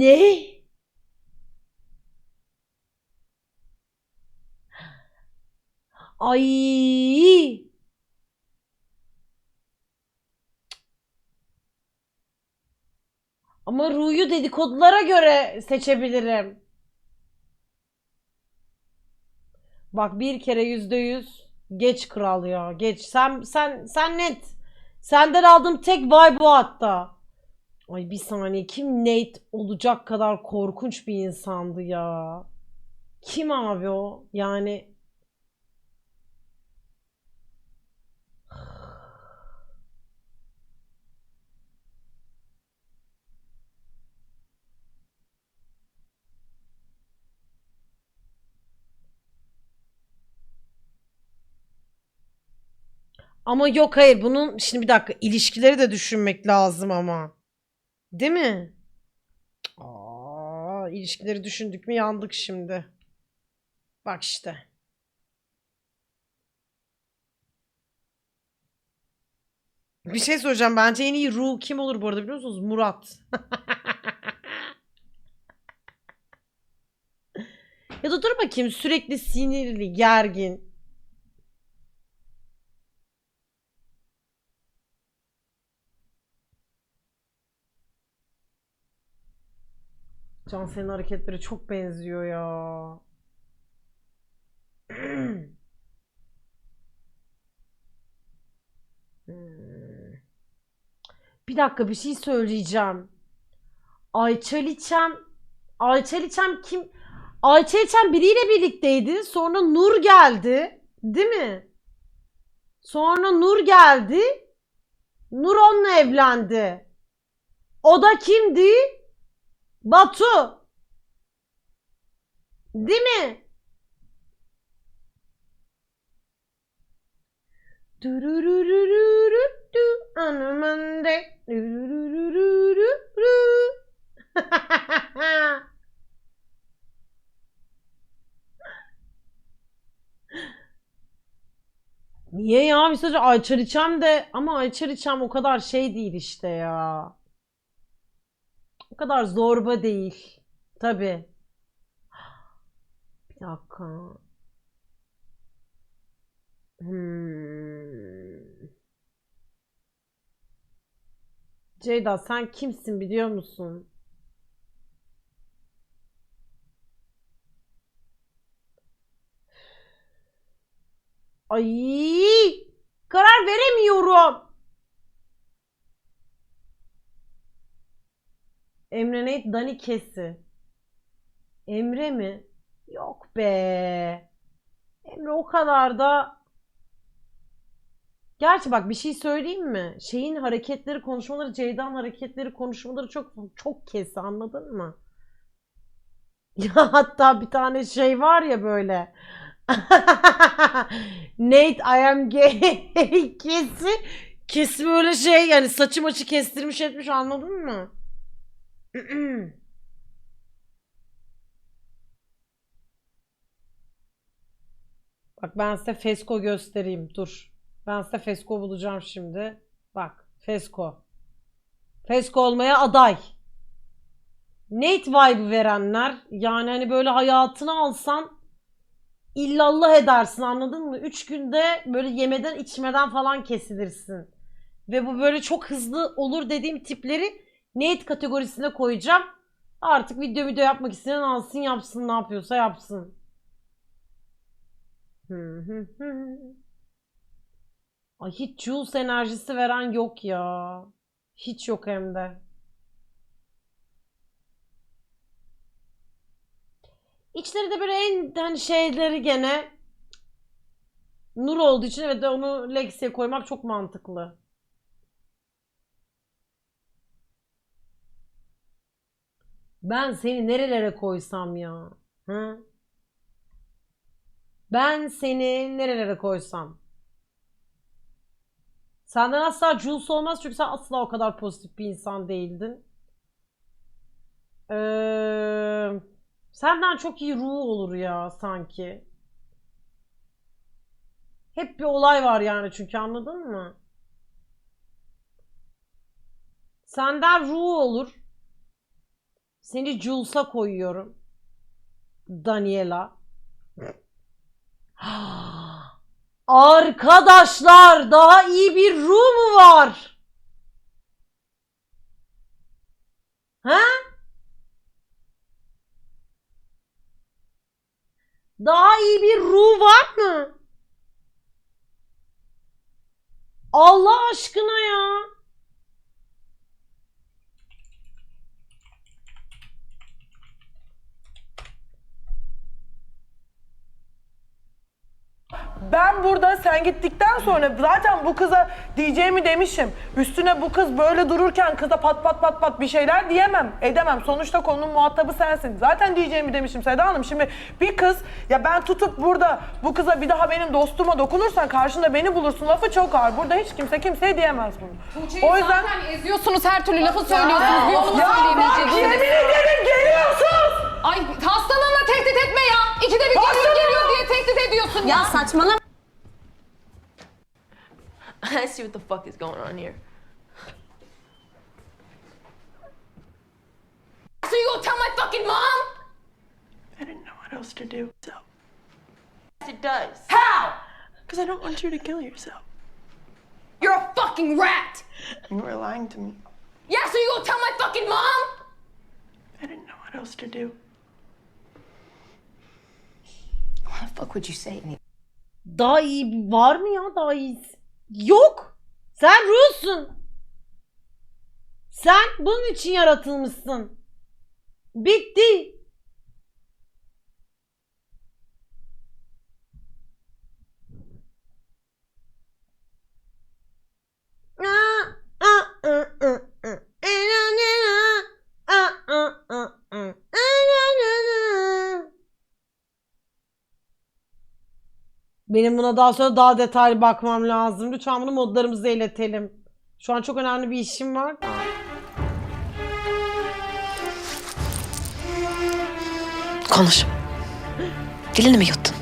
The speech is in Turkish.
Ne? Ay. Ama Ru'yu dedikodulara göre seçebilirim. Bak bir kere yüzde yüz geç kral ya. Geç. Sen sen sen net. Senden aldığım tek vibe bu hatta. Ay bir saniye kim Nate olacak kadar korkunç bir insandı ya. Kim abi o? Yani ama yok hayır bunun şimdi bir dakika ilişkileri de düşünmek lazım ama. Değil mi? Aa, ilişkileri düşündük mü yandık şimdi. Bak işte. Bir şey soracağım. Bence en iyi Ru kim olur bu arada biliyor musunuz? Murat. ya da dur bakayım sürekli sinirli, gergin. Can senin hareketleri çok benziyor ya. Hmm. Bir dakika bir şey söyleyeceğim. Ayça Liçem Ayça Liçem kim? Ayça Liçem biriyle birlikteydi. Sonra Nur geldi. Değil mi? Sonra Nur geldi. Nur onunla evlendi. O da kimdi? Batu. Değil mi? Dururururururu. Niye ya? Mesajı Ayçar İçem de ama Ayçar İçem o kadar şey değil işte ya. O kadar zorba değil. Tabii. Bir dakika. Hmm. Ceyda sen kimsin biliyor musun? Ay! Karar veremiyorum. Emre Nate Dani Kesi. Emre mi? Yok be. Emre o kadar da Gerçi bak bir şey söyleyeyim mi? Şeyin hareketleri, konuşmaları, Ceyda'nın hareketleri, konuşmaları çok çok kesi anladın mı? Ya hatta bir tane şey var ya böyle. Nate I am gay kesi kesi böyle şey yani saçı maçı kestirmiş etmiş anladın mı? Bak ben size Fesko göstereyim. Dur. Ben size Fesko bulacağım şimdi. Bak Fesko. Fesko olmaya aday. Nate vibe verenler yani hani böyle hayatını alsan illallah edersin anladın mı? Üç günde böyle yemeden içmeden falan kesilirsin. Ve bu böyle çok hızlı olur dediğim tipleri Nate kategorisine koyacağım. Artık video video yapmak isteyen alsın yapsın ne yapıyorsa yapsın. Ay hiç Jules enerjisi veren yok ya. Hiç yok hem de. İçleri de böyle en hani şeyleri gene Nur olduğu için evet onu Lexi'ye koymak çok mantıklı. Ben seni nerelere koysam ya? Hı? Ben seni nerelere koysam? Senden asla Jules olmaz çünkü sen asla o kadar pozitif bir insan değildin. Ee, senden çok iyi ruh olur ya sanki. Hep bir olay var yani çünkü anladın mı? Senden ruh olur. Seni Jules'a koyuyorum. Daniela. Arkadaşlar daha iyi bir Ru mu var? Ha? Daha iyi bir Ru var mı? Allah aşkına ya. Ben burada sen gittikten sonra zaten bu kıza diyeceğimi demişim. Üstüne bu kız böyle dururken kıza pat pat pat pat bir şeyler diyemem. Edemem. Sonuçta konunun muhatabı sensin. Zaten diyeceğimi demişim Seda Hanım. Şimdi bir kız ya ben tutup burada bu kıza bir daha benim dostuma dokunursan karşında beni bulursun lafı çok ağır. Burada hiç kimse kimseye diyemez bunu. Tuğçe'yi O yüzden zaten eziyorsunuz her türlü lafı söylüyorsunuz. Bir bak yemin ederim geliyorsun. Ay hastalığınla tehdit etme ya. İkide bir geliyor geliyor diye tehdit ediyorsun ya. Ya saçmalama. I see what the fuck is going on here. So you gonna tell my fucking mom? I didn't know what else to do. So Yes, it does. How? Because I don't want you to kill yourself. You're a fucking rat. You were lying to me. Yeah, so you gonna tell my fucking mom? I didn't know what else to do. Why the fuck would you say anything? Daha iyi var mı ya daha iyisi? Yok. Sen Rus'sun. Sen bunun için yaratılmışsın. Bitti. Benim buna daha sonra daha detaylı bakmam lazım. Lütfen bunu modlarımıza iletelim. Şu an çok önemli bir işim var. Konuş. Dilini mi yuttun?